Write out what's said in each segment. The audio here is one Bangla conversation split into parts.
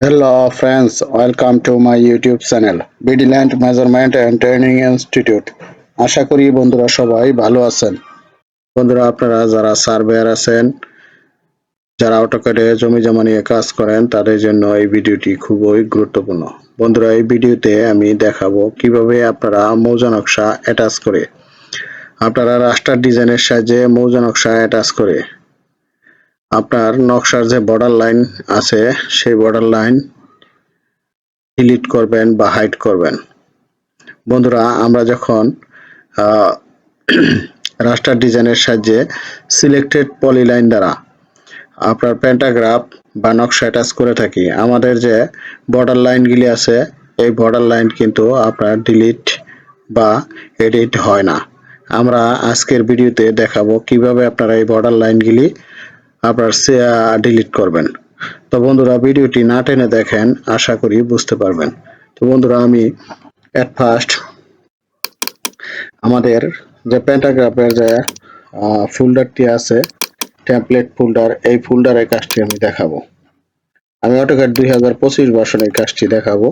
Hello friends, welcome to my YouTube channel Bidiland Measurement and Training Institute. আশা করি বন্ধুরা সবাই ভালো আছেন। বন্ধুরা আপনারা যারা সার্ভেয়ার আছেন যারা অটোক্যাডে জমি জমা নিয়ে কাজ করেন তাদের জন্য এই ভিডিওটি খুবই গুরুত্বপূর্ণ। বন্ধুরা এই ভিডিওতে আমি দেখাবো কীভাবে আপনারা মৌজা নকশা অ্যাটাচ করে আপনারা রাস্টার ডিজাইনের সাহায্যে মৌজা নকশা অ্যাটাচ করে আপনার নকশার যে বর্ডার লাইন আছে, সেই বর্ডার লাইন ডিলিট করবেন বা হাইড করবেন। বন্ধুরা, আমরা যখন রাস্টার ডিজাইনের সাহায্যে সিলেক্টেড পলিলাইন দ্বারা আপনার প্যান্টাগ্রাফ বা নকশা অ্যাটাচ করে থাকি, আমাদের যে বর্ডার লাইনগুলি আছে, এই বর্ডার লাইন কিন্তু আপনার ডিলিট বা এডিট হয় না। আমরা আজকের ভিডিওতে দেখাবো কীভাবে আপনারা এই বর্ডার লাইনগুলি আপনার ডিলিট করবেন। তো বন্ধুরা, ভিডিওটি না টেনে দেখেন, আশা করি বুঝতে পারবেন। তো বন্ধুরা, আমি অ্যাট ফার্স্ট আমাদের যে প্যান্টাগ্রাফের যে ফোল্ডারটি আছে টেমপ্লেট ফোল্ডার এই ফোল্ডারের কাজটি আমি দেখাবো। আমি অটোক্যাড দুই হাজার পঁচিশ বর্ষণের কাজটি দেখাবো।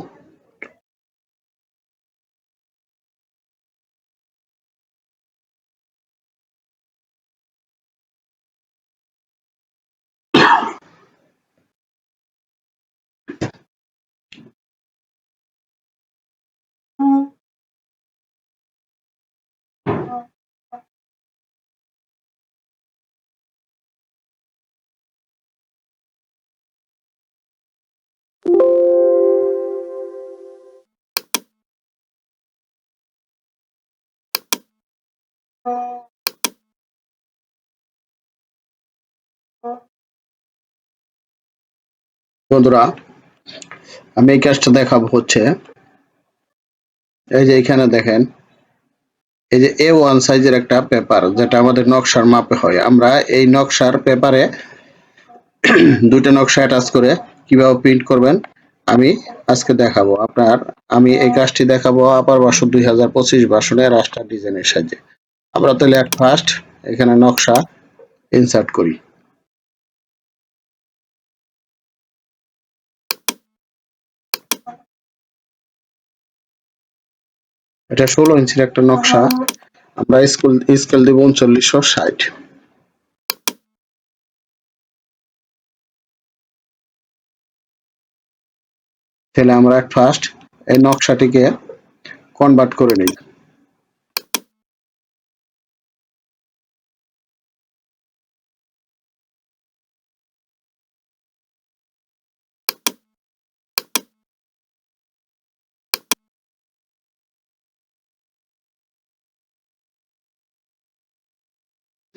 বন্ধুরা, আমি এই কাজটা দেখাবো হচ্ছে, এই যে এখানে দেখেন, এই যে এ ওয়ান সাইজের একটা পেপার যেটা আমাদের নকশার মাপে হয়। আমরা এই নকশার পেপারে দুটো নকশা অ্যাটাচ করে কীভাবে প্রিন্ট করবেন, আমি আজকে দেখাবো। আপনার, আমি এই কাজটি দেখাবো আপার বছর দুই হাজার পঁচিশ বাসনে রাস্টার ডিজাইনের সাহায্যে। আমরা তাহলে এক ফার্স্ট এখানে নকশা ইনসার্ট করি। এটা ষোলো ইঞ্চির একটা নকশা। আমরা স্কুল স্কেল দিব উনচল্লিশশো ষাট। তাহলে আমরা ফার্স্ট এই নকশাটিকে কনভার্ট করে নিই।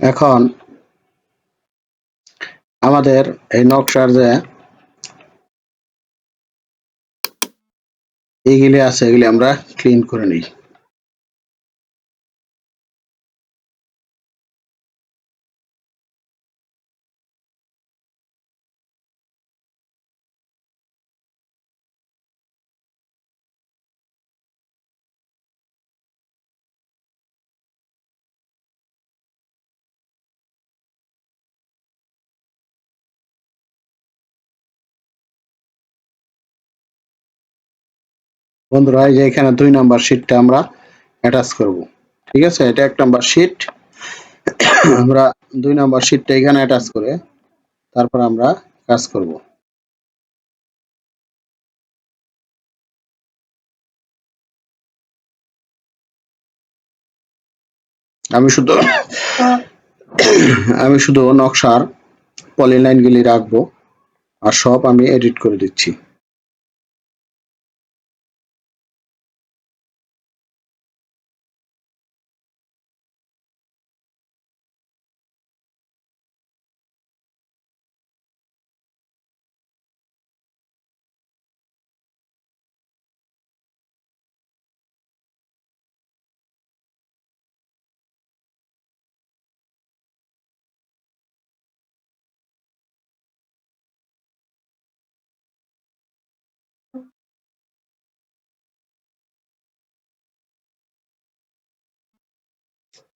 এখন আমাদের এই নকশার যে এইগুলি আছে এগুলি আমরা ক্লিন করে নিই। বন্ধুরা, এই যে এখানে দুই নাম্বার শিটটা আমরা অ্যাটাচ করব। ঠিক আছে? এটা এক নাম্বার শিট আমরা দুই নাম্বার শিটটা এখানে অ্যাটাচ করে তারপর আমরা কাজ করব। আমি শুধু আমি শুধু নকশার পলিলাইনগুলি রাখব আর সব আমি এডিট করে দিচ্ছি।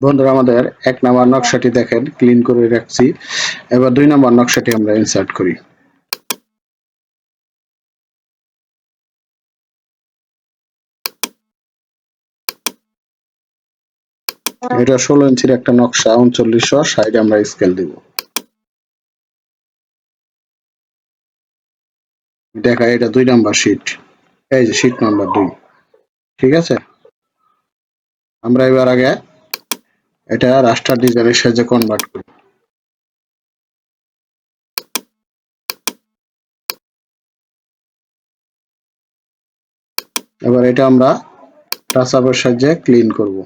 বন্ধুরা, আমাদের এক নাম্বার নকশাটি দেখেন ক্লিন করে রাখছি। এবার দুই নাম্বার নকশাটি আমরা ইনসার্ট করি। এটা ষোলো ইঞ্চির একটা নকশা, উনচল্লিশশো সাইড আমরা স্কেল দিব। দেখা, এটা দুই নাম্বার শিট এই যে শিট নাম্বার দুই। ঠিক আছে? আমরা এবার আগে এটা রাস্টার ডিজাইনের সাহায্যে কনভার্ট করি। এবার এটা আমরা টাচ আপের সাহায্যে ক্লিন করব।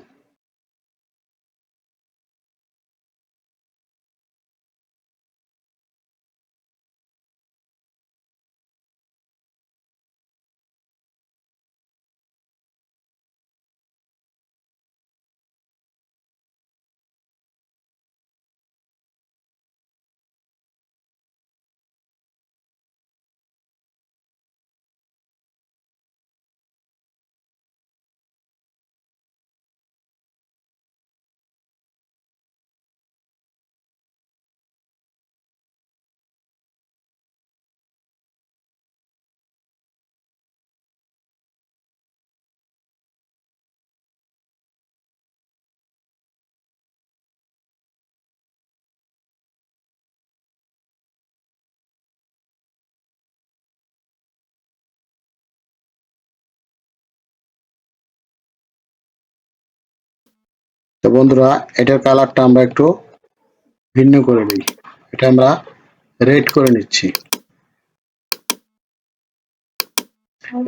তো বন্ধুরা, এটার কালারটা আমরা একটু ভিন্ন করে নিই। এটা আমরা রেড করে নিচ্ছি।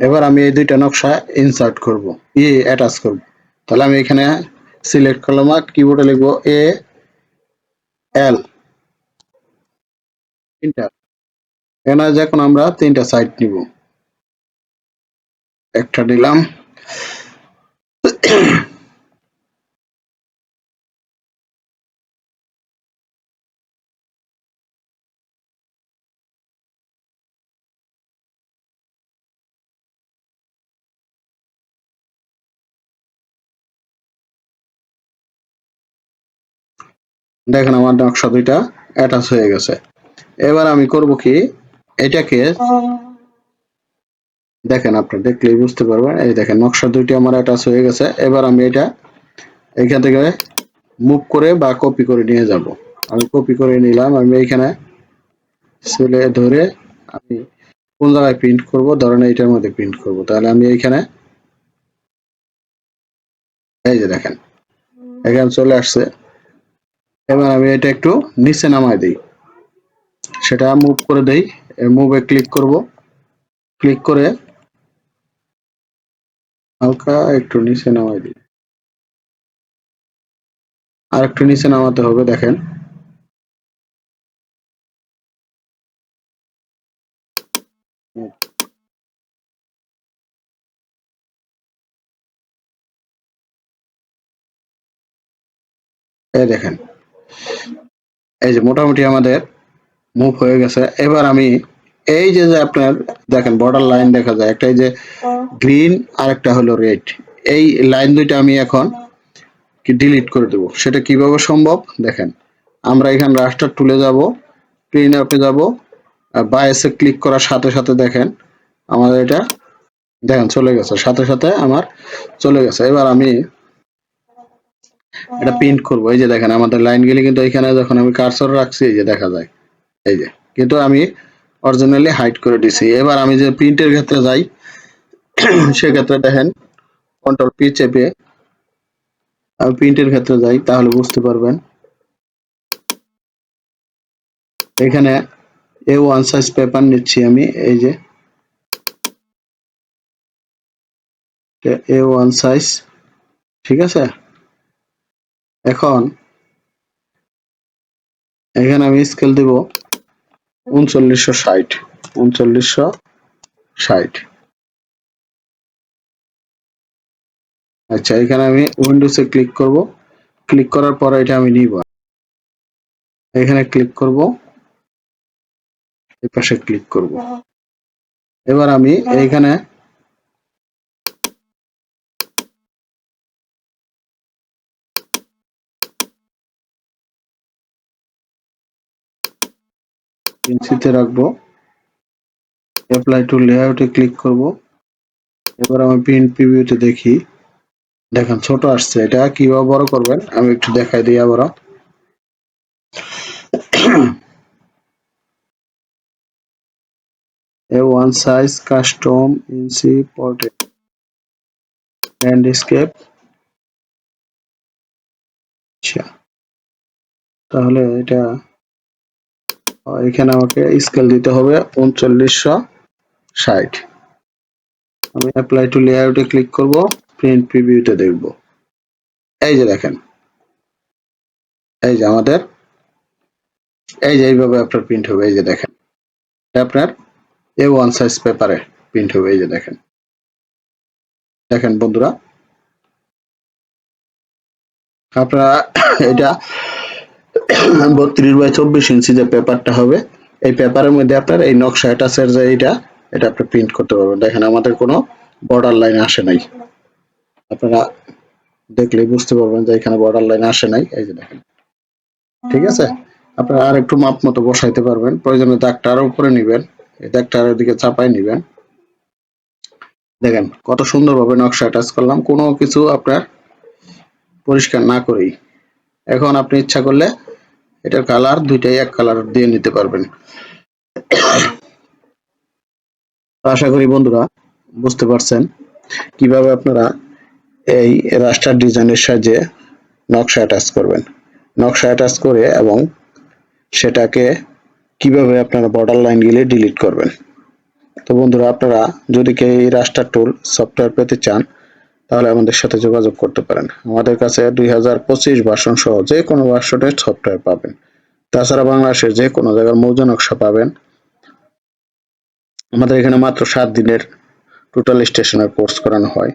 এবার আমি এই দুইটা নকশা ইনসার্ট করব ই অ্যাটাচ করব। তাহলে আমি এখানে সিলেক্ট করলাম কিবোর্ডে লিখব এ এল তিনটা। এখানে যখন আমরা তিনটা সাইড নিব, একটা নিলাম। দেখেন আমার নকশা দুইটা অ্যাটাচ হয়ে গেছে। এবার আমি করব কি, এটাকে দেখেন আপনারা দেখলেই বুঝতে পারবেন, এই দেখেন নকশা দুইটি আমার অ্যাটাচ হয়ে গেছে, এবার আমি এটা এখান থেকে মুভ করে বা কপি করে নিয়ে যাব। আমি কপি করে নিলাম, আমি এইখানে সেলে ধরে আমি কোন জায়গায় প্রিন্ট করব, ধরেন এইটার মধ্যে প্রিন্ট করব। তাহলে আমি এইখানে এই যে দেখেন, এখানে চলে আসছে। এবার আমি এটা একটু নিচে নামাই দিই। সেটা মুভ করে দেই। মুভে ক্লিক করব। ক্লিক করে হালকা একটু নিচে নামাই দিই। আর একটু নিচে নামাতে হবে, দেখেন। এই দেখেন। এই যে মোটামুটি আমাদের মুভ হয়ে গেছে। এবার আমি এই যে যে আপনার দেখেন বর্ডার লাইন দেখা যায়, একটা এই যে গ্রিন আর একটা হলো রেড এই লাইন দুইটা আমি এখন কি ডিলিট করে দেব? সেটা কীভাবে সম্ভব? দেখেন, আমরা এখানে রাস্টার টুলে যাব ক্লিন আপে যাব বায়াসে ক্লিক করার সাথে সাথে দেখেন, আমাদের এটা, দেখেন চলে গেছে, সাথে সাথে আমার চলে গেছে। এবার আমি এটা প্রিন্ট করব। এই যে দেখেন, আমাদের লাইন গুলি কিন্তু এখানে যখন আমি কার্সর রাখছি, এই যে দেখা যায়। এই যে, কিন্তু আমি অরিজিনালি হাইড করে দিছি। এবার আমি যে প্রিন্টের ক্ষেত্রে যাই, সেক্ষেত্রে দেখেন কন্ট্রোল পি চেপে আমি প্রিন্টের ক্ষেত্রে যাই, তাহলে বুঝতে পারবেন। এখানে এ ওয়ান সাইজ পেপার নিচ্ছি আমি, এই যে। এ ওয়ান সাইজ ঠিক আছে? এখন এখানে আমি স্কেল দিব উনচল্লিশশো ষাট উনচল্লিশশো ষাট। আচ্ছা এখানে আমি উইন্ডোজে ক্লিক করব। ক্লিক করার পর এটা আমি নিব। এখানে ক্লিক করব। এই পাশে ক্লিক করব। এবার আমি এইখানে ইঞ্চিতে রাখব। অ্যাপ্লাই টু লেআউটে ক্লিক করব। এবার আমি প্রিন্ট প্রিভিউতে দেখি। দেখেন, ছোট আসছে। এটা কীভাবে বড় করবেন? আমি একটু দেখাই দিই আবারও। A one size custom ইনসি portrait. Landscape. আচ্ছা। তাহলে এটা এখানে আমাকে স্কেল দিতে হবে উনচল্লিশশো ষাট। আমি অ্যাপ্লাই টু লেআউটে ক্লিক করব প্রিন্ট প্রিভিউতে দেখব। এই যে দেখেন, এই যে আমাদের, এই যে এইভাবে আপনার প্রিন্ট হবে, এই যে দেখেন। আপনার এ ওয়ান সাইজ পেপারে প্রিন্ট হবে, এই যে দেখেন। দেখেন বন্ধুরা, আপনারা এটা বত্রিশ বাই চব্বিশ ইঞ্চি যে পেপারটা হবে, এই পেপারের মধ্যে আপনার এই নকশা টাচের যে এইটা, এটা আপনি প্রিন্ট করতে পারবেন। দেখেন, আমাদের কোনো বর্ডার লাইন আসে নাই। আপনারা দেখলেই বুঝতে পারবেন যে এখানে বর্ডার লাইন আসে নাই। এই যে দেখেন। ঠিক আছে? আপনারা আর একটু মাপ মতো বসাইতে পারবেন। প্রয়োজনে দাগটা আরও উপরে নিবেন, এই দাগটা আরও দিকে চাপাই নিবেন। দেখেন, কত সুন্দরভাবে নকশা অ্যাটাচ করলাম। কোনো কিছু আপনার পরিষ্কার না করেই। এখন আপনি ইচ্ছা করলে এটার কালার দুইটাই এক কালার দিয়ে নিতে পারবেন। আশা করি বন্ধুরা বুঝতে পারছেন কীভাবে আপনারা এই রাস্টার ডিজাইনের সাহায্যে নকশা অ্যাটাচ করবেন। নকশা অ্যাটাচ করে এবং সেটাকে কীভাবে আপনারা বর্ডার লাইন লাইনগুলি ডিলিট করবেন। তো বন্ধুরা, আপনারা যদি কেউ এই রাস্টার টুল সফটওয়্যার পেতে চান তাহলে আমাদের সাথে যোগাযোগ করতে পারেন। আমাদের কাছে দুই হাজার পঁচিশ ভার্সন সহ যে কোনো ভার্সনের সফটওয়্যার পাবেন। তাছাড়া বাংলাদেশের যে কোনো জায়গার মৌজা নকশা পাবেন। আমাদের এখানে মাত্র সাত দিনের টোটাল স্টেশনের কোর্স করানো হয়।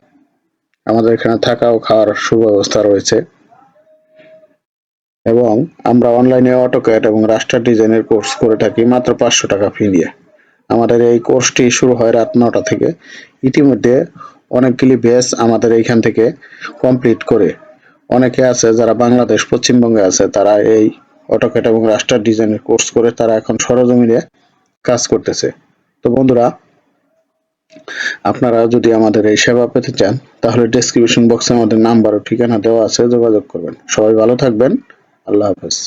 আমাদের এখানে থাকা ও খাওয়ার সুব্যবস্থা রয়েছে। এবং আমরা অনলাইনে অটোক্যাড এবং রাস্টার ডিজাইনের কোর্স করে থাকি মাত্র পাঁচশো টাকা ফি নিয়ে আমাদের এই কোর্সটি শুরু হয় রাত নটা থেকে। ইতিমধ্যে অনেকগুলি ব্যাচ আমাদের এইখান থেকে কমপ্লিট করে। অনেকে আছে যারা বাংলাদেশ, পশ্চিমবঙ্গে আছে, তারা এই অটোক্যাড এবং রাস্টার ডিজাইনের কোর্স করে তারা এখন সরজমিনে কাজ করতেছে। তো বন্ধুরা, আপনারা যদি আমাদের এই সেবা পেতে চান, তাহলে ডেসক্রিপশন বক্সে আমাদের নাম্বার ও ঠিকানা দেওয়া আছে, যোগাযোগ করবেন। সবাই ভালো থাকবেন। আল্লাহ হাফেজ।